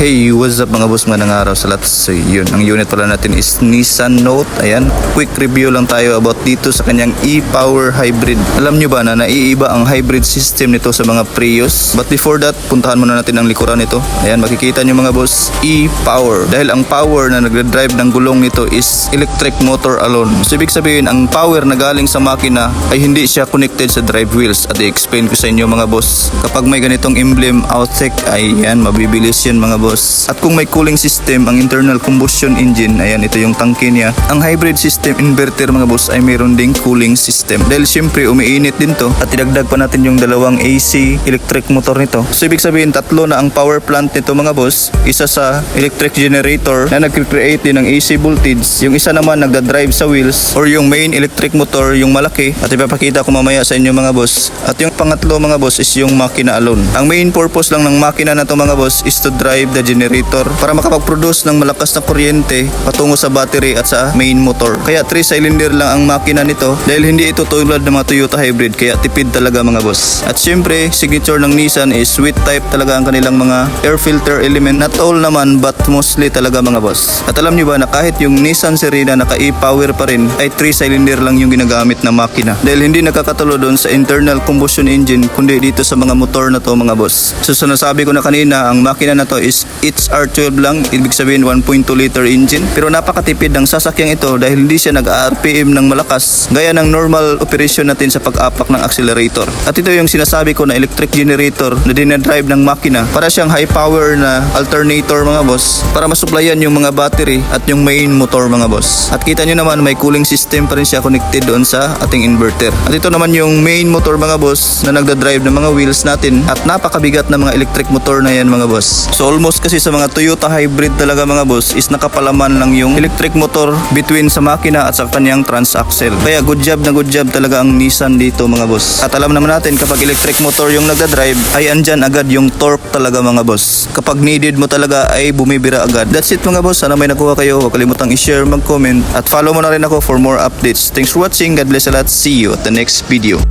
Hey, what's up mga boss mga araw sa lahat. So yun, ang unit pala natin is Nissan Note. Ayan, quick review lang tayo about dito sa kanyang e-power hybrid. Alam nyo ba na naiiba ang hybrid system nito sa mga Prius? But before that, puntahan muna natin ang likuran nito. Ayan, makikita nyo mga boss, e-power. Dahil ang power na nagdadrive ng gulong nito is electric motor alone. So ibig sabihin, ang power na galing sa makina ay hindi siya connected sa drive wheels. At i-explain ko sa inyo mga boss. Kapag may ganitong emblem outtake, ay yan, mabibilis yan mga boss. At kung may cooling system, ang internal combustion engine, ayan, ito yung tangke niya. Ang hybrid system inverter mga boss ay mayroon ding cooling system. Dahil syempre umiinit din to at idagdag pa natin yung dalawang AC electric motor nito. So ibig sabihin tatlo na ang power plant nito mga boss. Isa sa electric generator na nag-create din ng AC voltage. Yung isa naman nagda-drive sa wheels or yung main electric motor yung malaki at ipapakita ko mamaya sa inyo mga boss. At yung pangatlo mga boss is yung makina alone. Ang main purpose lang ng makina na to mga boss is to drive the generator para makapag-produce ng malakas na kuryente patungo sa battery at sa main motor. Kaya 3 cylinder lang ang makina nito dahil hindi ito tulad ng mga Toyota hybrid kaya tipid talaga mga boss. At syempre, signature ng Nissan is sweet type talaga ang kanilang mga air filter element. Not all naman but mostly talaga mga boss. At alam niyo ba na kahit yung Nissan Serena naka e-power pa rin ay 3 cylinder lang yung ginagamit na makina. Dahil hindi nakakatulo doon sa internal combustion engine kundi dito sa mga motor na to mga boss. So sa ko na kanina, ang makina na to is HR12 lang, ibig sabihin 1.2 liter engine. Pero napakatipid ng sasakyang ito dahil hindi siya nag-RPM ng malakas gaya ng normal operation natin sa pag-apak ng accelerator. At ito yung sinasabi ko na electric generator na dinadrive ng makina para siyang high power na alternator mga boss para masuplayan yung mga battery at yung main motor mga boss. At kita nyo naman may cooling system pa rin siya connected doon sa ating inverter. At ito naman yung main motor mga boss na nagda-drive ng mga wheels natin at napakabigat na mga electric motor na yan mga boss. So almost kasi sa mga Toyota hybrid talaga mga boss is nakapalaman lang yung electric motor between sa makina at sa kanyang transaxle. Kaya good job na good job talaga ang Nissan dito mga boss. At alam naman natin kapag electric motor yung nagda-drive ay andyan agad yung torque talaga mga boss. Kapag needed mo talaga ay bumibira agad. That's it mga boss. Sana may nakuha kayo. Huwag kalimutang i-share, mag-comment at follow mo na rin ako for more updates. Thanks for watching. God bless a lot. See you at the next video.